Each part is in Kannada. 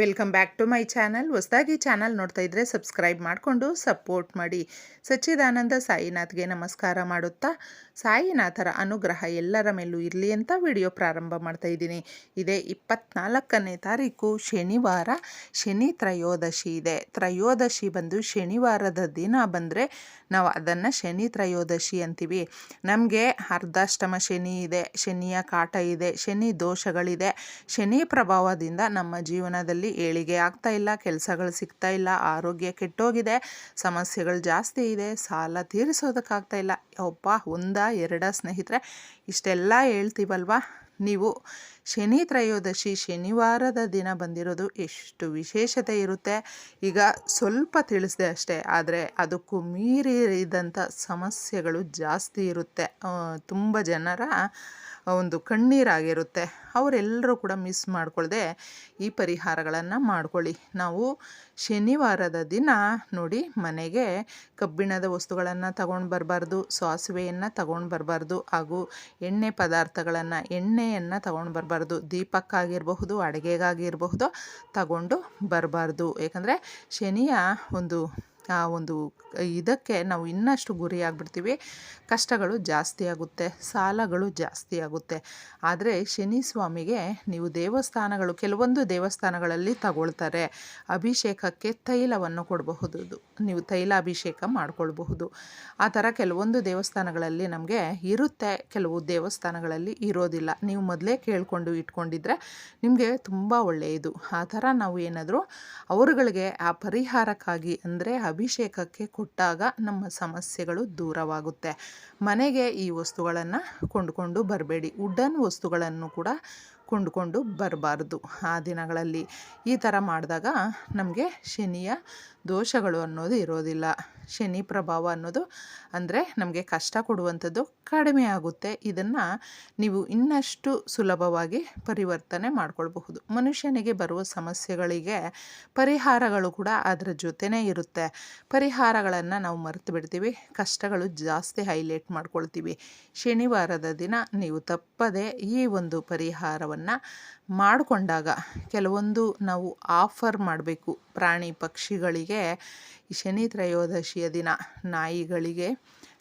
Welcome back to my channel. ಹೊಸದಾಗಿ ಚಾನಲ್ ನೋಡ್ತಾ ಇದ್ದರೆ ಸಬ್ಸ್ಕ್ರೈಬ್ ಮಾಡಿಕೊಂಡು ಸಪೋರ್ಟ್ ಮಾಡಿ. ಸಚ್ಚಿದಾನಂದ ಸಾಯಿನಾಥ್ಗೆ ನಮಸ್ಕಾರ ಮಾಡುತ್ತಾ, ಸಾಯಿನಾಥರ ಅನುಗ್ರಹ ಎಲ್ಲರ ಮೇಲೂ ಇರಲಿ ಅಂತ ವಿಡಿಯೋ ಪ್ರಾರಂಭ ಮಾಡ್ತಾ ಇದ್ದೀನಿ. ಇದೇ ಇಪ್ಪತ್ನಾಲ್ಕನೇ ತಾರೀಕು, ಶನಿವಾರ, ಶನಿ ತ್ರಯೋದಶಿ ಇದೆ. ತ್ರಯೋದಶಿ ಬಂದು ಶನಿವಾರದ ದಿನ ಬಂದರೆ ನಾವು ಅದನ್ನು ಶನಿ ತ್ರಯೋದಶಿ ಅಂತೀವಿ. ನಮಗೆ ಅರ್ಧಾಷ್ಟಮ ಶನಿ ಇದೆ, ಶನಿಯ ಕಾಟ ಇದೆ, ಶನಿ ದೋಷಗಳಿದೆ. ಶನಿ ಪ್ರಭಾವದಿಂದ ನಮ್ಮ ಜೀವನದಲ್ಲಿ ಏಳಿಗೆ ಆಗ್ತಾ ಇಲ್ಲ, ಕೆಲಸಗಳು ಸಿಗ್ತಾ ಇಲ್ಲ, ಆರೋಗ್ಯ ಕೆಟ್ಟೋಗಿದೆ, ಸಮಸ್ಯೆಗಳು ಜಾಸ್ತಿ ಇದೆ, ಸಾಲ ತೀರಿಸೋದಕ್ಕಾಗ್ತಾ ಇಲ್ಲ. ಒಬ್ಬ ಒಂದ, ಎರಡ ಸ್ನೇಹಿತರೆ, ಇಷ್ಟೆಲ್ಲ ಹೇಳ್ತೀವಲ್ವಾ? ನೀವು ಶನಿ ತ್ರಯೋದಶಿ ಶನಿವಾರದ ದಿನ ಬಂದಿರೋದು ಎಷ್ಟು ವಿಶೇಷತೆ ಇರುತ್ತೆ? ಈಗ ಸ್ವಲ್ಪ ತಿಳಿಸಿದೆ ಅಷ್ಟೇ, ಆದರೆ ಅದಕ್ಕೂ ಮೀರಿದಂಥ ಸಮಸ್ಯೆಗಳು ಜಾಸ್ತಿ ಇರುತ್ತೆ. ತುಂಬ ಜನರ ಒಂದು ಕಣ್ಣೀರಾಗಿರುತ್ತೆ. ಅವರೆಲ್ಲರೂ ಕೂಡ ಮಿಸ್ ಮಾಡ್ಕೊಳ್ಳದೆ ಈ ಪರಿಹಾರಗಳನ್ನು ಮಾಡ್ಕೊಳ್ಳಿ. ನಾವು ಶನಿವಾರದ ದಿನ ನೋಡಿ ಮನೆಗೆ ಕಬ್ಬಿಣದ ವಸ್ತುಗಳನ್ನು ತಗೊಂಡು ಬರಬಾರ್ದು, ಸಾಸಿವೆಯನ್ನು ತಗೊಂಡು ಬರಬಾರ್ದು, ಹಾಗೂ ಎಣ್ಣೆ ಪದಾರ್ಥಗಳನ್ನು, ಎಣ್ಣೆಯನ್ನು ತಗೊಂಡು ಬರಬಾರ್ದು, ದೀಪಕ್ಕಾಗಿರಬಹುದು, ಅಡುಗೆಗಾಗಿರಬಹುದು ತಗೊಂಡು ಬರಬಾರ್ದು. ಏಕೆಂದರೆ ಶನಿಯ ಒಂದು ಆ ಒಂದು ಇದಕ್ಕೆ ನಾವು ಇನ್ನಷ್ಟು ಗುರಿಯಾಗ್ಬಿಡ್ತೀವಿ ಕಷ್ಟಗಳು ಜಾಸ್ತಿ ಆಗುತ್ತೆ, ಸಾಲಗಳು ಜಾಸ್ತಿ ಆಗುತ್ತೆ. ಆದರೆ ಶನಿ ಸ್ವಾಮಿಗೆ ನೀವು ದೇವಸ್ಥಾನಗಳು, ಕೆಲವೊಂದು ದೇವಸ್ಥಾನಗಳಲ್ಲಿ ತಗೊಳ್ತಾರೆ. ಅಭಿಷೇಕಕ್ಕೆ ತೈಲವನ್ನು ಕೊಡಬಹುದು, ನೀವು ತೈಲ ಅಭಿಷೇಕ ಮಾಡಿಕೊಳ್ಬಹುದು. ಆ ಥರ ಕೆಲವೊಂದು ದೇವಸ್ಥಾನಗಳಲ್ಲಿ ನಮಗೆ ಇರುತ್ತೆ, ಕೆಲವು ದೇವಸ್ಥಾನಗಳಲ್ಲಿ ಇರೋದಿಲ್ಲ. ನೀವು ಮೊದಲೇ ಕೇಳಿಕೊಂಡು ಇಟ್ಕೊಂಡಿದ್ರೆ ನಿಮಗೆ ತುಂಬ ಒಳ್ಳೆಯದು. ಆ ಥರ ನಾವು ಏನಾದರೂ ಅವರುಗಳಿಗೆ ಆ ಪರಿಹಾರಕ್ಕಾಗಿ ಅಂದರೆ ಅಭಿಷೇಕಕ್ಕೆ ಕೊಟ್ಟಾಗ ನಮ್ಮ ಸಮಸ್ಯೆಗಳು ದೂರವಾಗುತ್ತೆ. ಮನೆಗೆ ಈ ವಸ್ತುಗಳನ್ನು ಕೊಂಡುಕೊಂಡು ಬರಬೇಡಿ. ವುಡನ್ ವಸ್ತುಗಳನ್ನು ಕೂಡ ಕೊಂಡುಕೊಂಡು ಬರಬಾರ್ದು. ಆ ದಿನಗಳಲ್ಲಿ ಈ ಥರ ಮಾಡಿದಾಗ ನಮಗೆ ಶನಿಯ ದೋಷಗಳು ಅನ್ನೋದು ಇರೋದಿಲ್ಲ. ಶನಿ ಪ್ರಭಾವ ಅನ್ನೋದು ಅಂದರೆ ನಮಗೆ ಕಷ್ಟ ಕೊಡುವಂಥದ್ದು ಕಡಿಮೆ ಆಗುತ್ತೆ. ಇದನ್ನು ನೀವು ಇನ್ನಷ್ಟು ಸುಲಭವಾಗಿ ಪರಿವರ್ತನೆ ಮಾಡಿಕೊಳ್ಬಹುದು. ಮನುಷ್ಯನಿಗೆ ಬರುವ ಸಮಸ್ಯೆಗಳಿಗೆ ಪರಿಹಾರಗಳು ಕೂಡ ಅದರ ಜೊತೆನೇ ಇರುತ್ತೆ. ಪರಿಹಾರಗಳನ್ನು ನಾವು ಮರೆತು ಬಿಡ್ತೀವಿ, ಕಷ್ಟಗಳು ಜಾಸ್ತಿ ಹೈಲೈಟ್ ಮಾಡ್ಕೊಳ್ತೀವಿ. ಶನಿವಾರದ ದಿನ ನೀವು ತಪ್ಪದೆ ಈ ಒಂದು ಪರಿಹಾರವನ್ನು ಮಾಡಿಕೊಂಡಾಗ ಕೆಲವೊಂದು ನಾವು ಆಫರ್ ಮಾಡಬೇಕು. ಪ್ರಾಣಿ ಪಕ್ಷಿಗಳಿಗೆ ಶನಿ ತ್ರಯೋದಶಿಯ ದಿನ ನಾಯಿಗಳಿಗೆ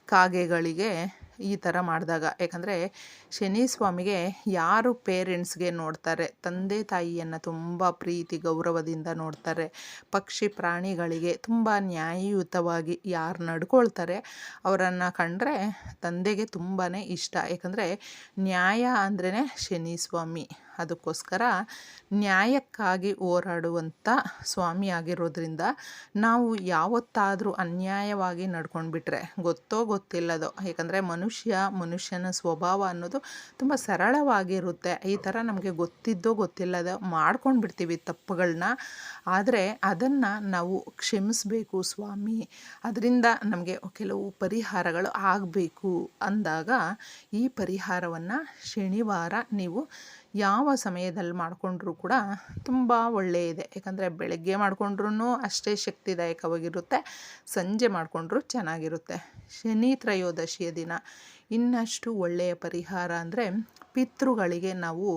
ಕಾಗೆಗಳಿಗೆ ಈ ಥರ ಮಾಡಿದಾಗ. ಯಾಕಂದರೆ ಶನಿ ಸ್ವಾಮಿಗೆ ಯಾರು ಪೇರೆಂಟ್ಸ್ಗೆ ನೋಡ್ತಾರೆ, ತಂದೆ ತಾಯಿಯನ್ನು ತುಂಬ ಪ್ರೀತಿ, ಗೌರವದಿಂದ ನೋಡ್ತಾರೆ, ಪಕ್ಷಿ ಪ್ರಾಣಿಗಳಿಗೆ ತುಂಬ ನ್ಯಾಯಯುತವಾಗಿ ಯಾರು ನಡ್ಕೊಳ್ತಾರೆ, ಅವರನ್ನು ಕಂಡ್ರೆ ತಂದೆಗೆ ತುಂಬಾ ಇಷ್ಟ. ಯಾಕಂದರೆ ನ್ಯಾಯ ಅಂದ್ರೇ ಶನಿ ಸ್ವಾಮಿ. ಅದಕ್ಕೋಸ್ಕರ ನ್ಯಾಯಕ್ಕಾಗಿ ಹೋರಾಡುವಂಥ ಸ್ವಾಮಿ ಆಗಿರೋದ್ರಿಂದ ನಾವು ಯಾವತ್ತಾದರೂ ಅನ್ಯಾಯವಾಗಿ ನಡ್ಕೊಂಡ್ಬಿಟ್ರೆ ಗೊತ್ತೋ ಗೊತ್ತಿಲ್ಲದೋ, ಯಾಕಂದರೆ ಮನುಷ್ಯ ಮನುಷ್ಯನ ಸ್ವಭಾವ ಅನ್ನೋದು ತುಂಬ ಸರಳವಾಗಿರುತ್ತೆ. ಈ ಥರ ನಮಗೆ ಗೊತ್ತಿದ್ದೋ ಗೊತ್ತಿಲ್ಲದೋ ಮಾಡ್ಕೊಂಡು ಬಿಡ್ತೀವಿ ತಪ್ಪುಗಳನ್ನ ಆದರೆ ಅದನ್ನು ನಾವು ಕ್ಷಮಿಸಬೇಕು ಸ್ವಾಮಿ. ಅದರಿಂದ ನಮಗೆ ಕೆಲವು ಪರಿಹಾರಗಳು ಆಗಬೇಕು ಅಂದಾಗ ಈ ಪರಿಹಾರವನ್ನು ಶನಿವಾರ ನೀವು ಯಾವ ಸಮಯದಲ್ಲಿ ಮಾಡಿಕೊಂಡ್ರೂ ಕೂಡ ತುಂಬ ಒಳ್ಳೆಯದೆ. ಯಾಕಂದರೆ ಬೆಳಗ್ಗೆ ಮಾಡಿಕೊಂಡ್ರೂ ಅಷ್ಟೇ ಶಕ್ತಿದಾಯಕವಾಗಿರುತ್ತೆ, ಸಂಜೆ ಮಾಡಿಕೊಂಡ್ರೂ ಚೆನ್ನಾಗಿರುತ್ತೆ. ಶನಿ ತ್ರಯೋದಶಿಯ ದಿನ. ಇನ್ನಷ್ಟು ಒಳ್ಳೆಯ ಪರಿಹಾರ ಅಂದರೆ ಪಿತೃಗಳಿಗೆ ನಾವು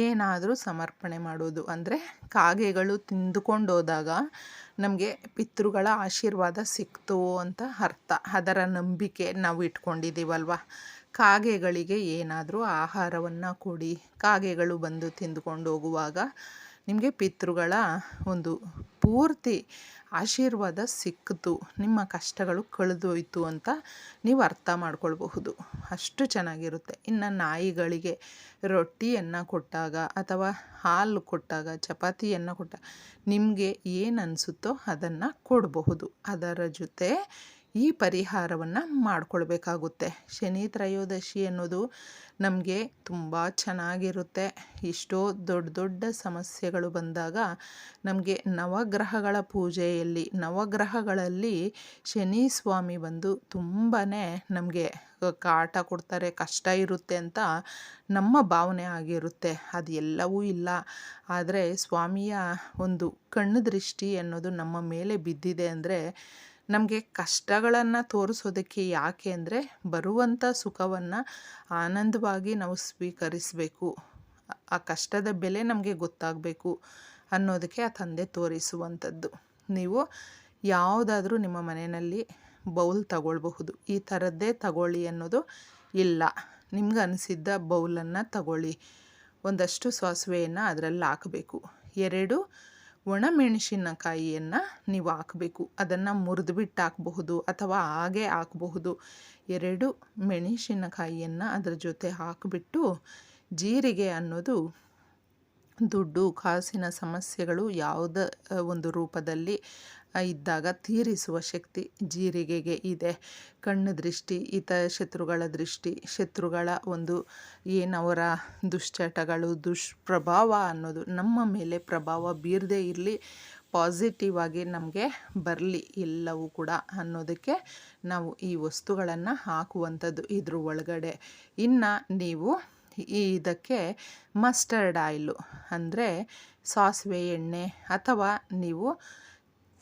ಏನಾದರೂ ಸಮರ್ಪಣೆ ಮಾಡೋದು. ಅಂದರೆ ಕಾಗೆಗಳು ತಿಂದುಕೊಂಡೋದಾಗ ನಮಗೆ ಪಿತೃಗಳ ಆಶೀರ್ವಾದ ಸಿಕ್ತು ಅಂತ ಅರ್ಥ. ಅದರ ನಂಬಿಕೆ ನಾವು ಇಟ್ಕೊಂಡಿದ್ದೀವಲ್ವ? ಕಾಗೆಗಳಿಗೆ ಏನಾದರೂ ಆಹಾರವನ್ನು ಕೊಡಿ. ಕಾಗೆಗಳು ಬಂದು ತಿಂದುಕೊಂಡು ಹೋಗುವಾಗ ನಿಮಗೆ ಪಿತೃಗಳ ಒಂದು ಪೂರ್ತಿ ಆಶೀರ್ವಾದ ಸಿಕ್ಕಿತು. ನಿಮ್ಮ ಕಷ್ಟಗಳು ಕಳೆದೋಯ್ತು ಅಂತ ನೀವು ಅರ್ಥ ಮಾಡ್ಕೊಳ್ಬಹುದು. ಅಷ್ಟು ಚೆನ್ನಾಗಿರುತ್ತೆ. ಇನ್ನು ನಾಯಿಗಳಿಗೆ ರೊಟ್ಟಿಯನ್ನು ಕೊಟ್ಟಾಗ ಅಥವಾ ಹಾಲು ಕೊಟ್ಟಾಗ, ಚಪಾತಿಯನ್ನು ಕೊಟ್ಟಾಗ ನಿಮಗೆ ಏನು ಅನಿಸುತ್ತೋ ಅದನ್ನು ಕೊಡಬಹುದು. ಅದರ ಜೊತೆ ಈ ಪರಿಹಾರವನ್ನು ಮಾಡಿಕೊಳ್ಬೇಕಾಗುತ್ತೆ. ಶನಿ ತ್ರಯೋದಶಿ ಅನ್ನೋದು ನಮಗೆ ತುಂಬ ಚೆನ್ನಾಗಿರುತ್ತೆ. ಎಷ್ಟೋ ದೊಡ್ಡ ದೊಡ್ಡ ಸಮಸ್ಯೆಗಳು ಬಂದಾಗ ನಮಗೆ ನವಗ್ರಹಗಳ ಪೂಜೆಯಲ್ಲಿ, ನವಗ್ರಹಗಳಲ್ಲಿ ಶನಿ ಸ್ವಾಮಿ ಬಂದು ತುಂಬಾ ನಮಗೆ ಕಾಟ ಕೊಡ್ತಾರೆ, ಕಷ್ಟ ಇರುತ್ತೆ ಅಂತ ನಮ್ಮ ಭಾವನೆ ಆಗಿರುತ್ತೆ. ಅದು ಎಲ್ಲವೂ ಇಲ್ಲ. ಆದರೆ ಸ್ವಾಮಿಯ ಒಂದು ಕಣ್ಣು ದೃಷ್ಟಿ ಅನ್ನೋದು ನಮ್ಮ ಮೇಲೆ ಬಿದ್ದಿದೆ ಅಂದರೆ ನಮಗೆ ಕಷ್ಟಗಳನ್ನು ತೋರಿಸೋದಕ್ಕೆ ಯಾಕೆ ಅಂದರೆ ಬರುವಂಥ ಸುಖವನ್ನು ಆನಂದವಾಗಿ ನಾವು ಸ್ವೀಕರಿಸಬೇಕು. ಆ ಕಷ್ಟದ ಬೆಲೆ ನಮಗೆ ಗೊತ್ತಾಗಬೇಕು ಅನ್ನೋದಕ್ಕೆ ಆ ತಂದೆ ತೋರಿಸುವಂಥದ್ದು. ನೀವು ಯಾವುದಾದ್ರೂ ನಿಮ್ಮ ಮನೆಯಲ್ಲಿ ಬೌಲ್ ತಗೊಳ್ಬಹುದು. ಈ ಥರದ್ದೇ ತಗೊಳ್ಳಿ ಅನ್ನೋದು ಇಲ್ಲ. ನಿಮ್ಗೆ ಅನಿಸಿದ್ದ ಬೌಲನ್ನು ತಗೊಳ್ಳಿ. ಒಂದಷ್ಟು ಸಾಸಿವೆಯನ್ನು ಅದರಲ್ಲಿ ಹಾಕಬೇಕು. ಎರಡು ಒಣಮೆಣಸಿನಕಾಯಿಯನ್ನು ನೀವು ಹಾಕಬೇಕು. ಅದನ್ನು ಮುರಿದ್ಬಿಟ್ಟು ಹಾಕಬಹುದು ಅಥವಾ ಹಾಗೆ ಹಾಕಬಹುದು. ಎರಡು ಮೆಣಸಿನಕಾಯಿಯನ್ನು ಅದರ ಜೊತೆ ಹಾಕಿಬಿಟ್ಟು ಜೀರಿಗೆ ಅನ್ನೋದು ದುಡ್ಡು, ಕಾಸಿನ ಸಮಸ್ಯೆಗಳು ಯಾವುದ ಒಂದು ರೂಪದಲ್ಲಿ ಇದ್ದಾಗ ತೀರಿಸುವ ಶಕ್ತಿ ಜೀರಿಗೆಗೆ ಇದೆ. ಕಣ್ಣು ದೃಷ್ಟಿ ಇತ ಶತ್ರುಗಳ ದೃಷ್ಟಿ, ಶತ್ರುಗಳ ಒಂದು ಏನವರ ದುಶ್ಚಟಗಳು, ದುಷ್ಪ್ರಭಾವ ಅನ್ನೋದು ನಮ್ಮ ಮೇಲೆ ಪ್ರಭಾವ ಬೀರದೇ ಇರಲಿ ಪಾಸಿಟಿವ್ ಆಗಿ ನಮಗೆ ಬರಲಿ ಎಲ್ಲವೂ ಕೂಡ ಅನ್ನೋದಕ್ಕೆ ನಾವು ಈ ವಸ್ತುಗಳನ್ನು ಹಾಕುವಂಥದ್ದು ಇದ್ರ ಒಳಗಡೆ. ಇನ್ನು ನೀವು ಇದಕ್ಕೆ ಮಸ್ಟರ್ಡ್ ಆಯಿಲು ಅಂದರೆ ಸಾಸಿವೆ ಎಣ್ಣೆ ಅಥವಾ ನೀವು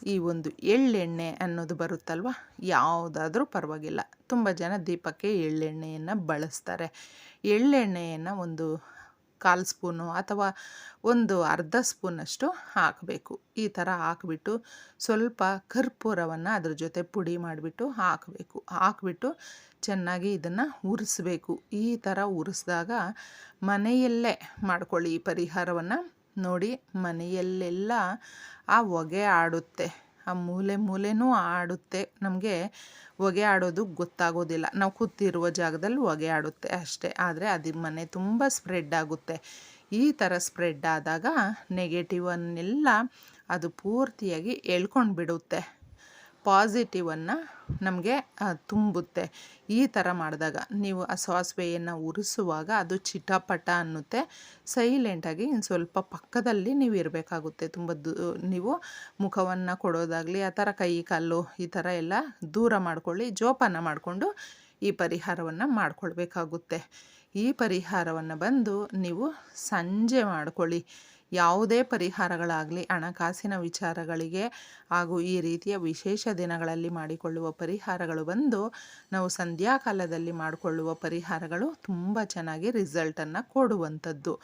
ಈ ಒಂದು ಎಳ್ಳೆಣ್ಣೆ ಅನ್ನೋದು ಬರುತ್ತಲ್ವ? ಯಾವುದಾದ್ರೂ ಪರವಾಗಿಲ್ಲ. ತುಂಬ ಜನ ದೀಪಕ್ಕೆ ಎಳ್ಳೆಣ್ಣೆಯನ್ನು ಬಳಸ್ತಾರೆ. ಎಳ್ಳೆಣ್ಣೆಯನ್ನು ಒಂದು ಕಾಲು ಸ್ಪೂನು ಅಥವಾ ಒಂದು ಅರ್ಧ ಸ್ಪೂನಷ್ಟು ಹಾಕಬೇಕು. ಈ ಥರ ಹಾಕ್ಬಿಟ್ಟು ಸ್ವಲ್ಪ ಕರ್ಪೂರವನ್ನು ಅದ್ರ ಜೊತೆ ಪುಡಿ ಮಾಡಿಬಿಟ್ಟು ಹಾಕಬೇಕು. ಹಾಕಿಬಿಟ್ಟು ಚೆನ್ನಾಗಿ ಇದನ್ನು ಉರಿಸ್ಬೇಕು. ಈ ಥರ ಉರಿಸಿದಾಗ ಮನೆಯಲ್ಲೇ ಮಾಡ್ಕೊಳ್ಳಿ ಈ ಪರಿಹಾರವನ್ನು. ನೋಡಿ ಮನೆಯಲ್ಲೆಲ್ಲ ಆ ಹೊಗೆ ಆಡುತ್ತೆ. ಆ ಮೂಲೆ ಮೂಲೆನೂ ಆಡುತ್ತೆ. ನಮಗೆ ಹೊಗೆ ಆಡೋದು ಗೊತ್ತಾಗೋದಿಲ್ಲ. ನಾವು ಕೂತಿರುವ ಜಾಗದಲ್ಲಿ ಹೊಗೆ ಆಡುತ್ತೆ ಅಷ್ಟೇ. ಆದರೆ ಅದು ಮನೆ ತುಂಬ ಸ್ಪ್ರೆಡ್ ಆಗುತ್ತೆ. ಈ ಥರ ಸ್ಪ್ರೆಡ್ ಆದಾಗ ನೆಗೆಟಿವನ್ನೆಲ್ಲ ಅದು ಪೂರ್ತಿಯಾಗಿ ಎಳ್ಕೊಂಡು ಬಿಡುತ್ತೆ ಪಾಸಿಟಿವನ್ನು ನಮಗೆ ತುಂಬುತ್ತೆ. ಈ ಥರ ಮಾಡಿದಾಗ ನೀವು ಆ ಸಾಸಿವೆಯನ್ನು ಉರಿಸುವಾಗ ಅದು ಚಿಟಪಟ ಅನ್ನುತ್ತೆ. ಸೈಲೆಂಟಾಗಿ ಇನ್ನು ಸ್ವಲ್ಪ ಪಕ್ಕದಲ್ಲಿ ನೀವು ಇರಬೇಕಾಗುತ್ತೆ. ತುಂಬ ದೂ, ನೀವು ಮುಖವನ್ನು ಕೊಡೋದಾಗಲಿ, ಆ ಥರ ಕೈ ಕಾಲು ಈ ಥರ ಎಲ್ಲ ದೂರ ಮಾಡ್ಕೊಳ್ಳಿ, ಜೋಪಾನ ಮಾಡಿಕೊಂಡು ಈ ಪರಿಹಾರವನ್ನು ಮಾಡಿಕೊಳ್ಬೇಕಾಗುತ್ತೆ. ಈ ಪರಿಹಾರವನ್ನು ಬಂದು ನೀವು ಸಂಜೆ ಮಾಡ್ಕೊಳ್ಳಿ. ಯಾವುದೇ ಪರಿಹಾರಗಳಾಗಲಿ, ಹಣಕಾಸಿನ ವಿಚಾರಗಳಿಗೆ ಹಾಗೂ ಈ ರೀತಿಯ ವಿಶೇಷ ದಿನಗಳಲ್ಲಿ ಮಾಡಿಕೊಳ್ಳುವ ಪರಿಹಾರಗಳು ಬಂದು, ನಾವು ಸಂಧ್ಯಾಕಾಲದಲ್ಲಿ ಮಾಡಿಕೊಳ್ಳುವ ಪರಿಹಾರಗಳು ತುಂಬ ಚೆನ್ನಾಗಿ ರಿಸಲ್ಟನ್ನು ಕೊಡುವಂಥದ್ದು.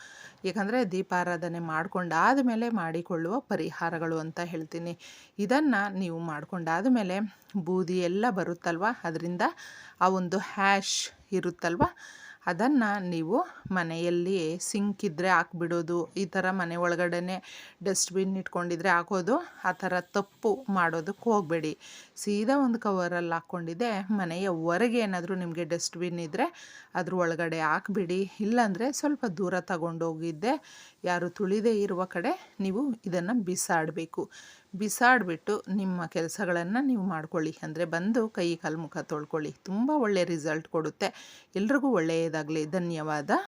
ಏಕೆಂದರೆ ದೀಪಾರಾಧನೆ ಮಾಡಿಕೊಂಡಾದ ಮೇಲೆ ಮಾಡಿಕೊಳ್ಳುವ ಪರಿಹಾರಗಳು ಅಂತ ಹೇಳ್ತೀನಿ. ಇದನ್ನು ನೀವು ಮಾಡಿಕೊಂಡಾದ ಮೇಲೆ ಬೂದಿ ಎಲ್ಲ ಬರುತ್ತಲ್ವ? ಅದರಿಂದ ಆ ಒಂದು ಹ್ಯಾಶ್ ಇರುತ್ತಲ್ವ? ಅದನ್ನು ನೀವು ಮನೆಯಲ್ಲಿ ಸಿಂಕ್ ಇದ್ದರೆ ಹಾಕ್ಬಿಡೋದು, ಈ ಥರ ಮನೆ ಒಳಗಡೆ ಡಸ್ಟ್ಬಿನ್ ಇಟ್ಕೊಂಡಿದ್ರೆ ಹಾಕೋದು, ಆ ಥರ ತಪ್ಪು ಮಾಡೋದಕ್ಕೆ ಹೋಗಬೇಡಿ. ಸೀದಾ ಒಂದು ಕವರಲ್ಲಿ ಹಾಕ್ಕೊಂಡಿದ್ದೆ, ಮನೆಯ ಹೊರಗೆ ಏನಾದರೂ ನಿಮಗೆ ಡಸ್ಟ್ಬಿನ್ ಇದ್ದರೆ ಅದ್ರ ಒಳಗಡೆ ಹಾಕ್ಬಿಡಿ. ಇಲ್ಲಾಂದರೆ ಸ್ವಲ್ಪ ದೂರ ತಗೊಂಡೋಗಿದ್ದೆ, ಯಾರು ತುಳಿದೇ ಇರುವ ಕಡೆ ನೀವು ಇದನ್ನು ಬಿಸಾಡಬೇಕು. ಬಿಸಾಡಿಬಿಟ್ಟು ನಿಮ್ಮ ಕೆಲಸಗಳನ್ನು ನೀವು ಮಾಡ್ಕೊಳ್ಳಿ. ಅಂದರೆ ಬಂದು ಕೈ ಕಾಲು ಮುಖ ತೊಳ್ಕೊಳ್ಳಿ. ತುಂಬ ಒಳ್ಳೆಯ ರಿಸಲ್ಟ್ ಕೊಡುತ್ತೆ. ಎಲ್ರಿಗೂ ಒಳ್ಳೆಯದಾಗಲಿ. ಧನ್ಯವಾದ.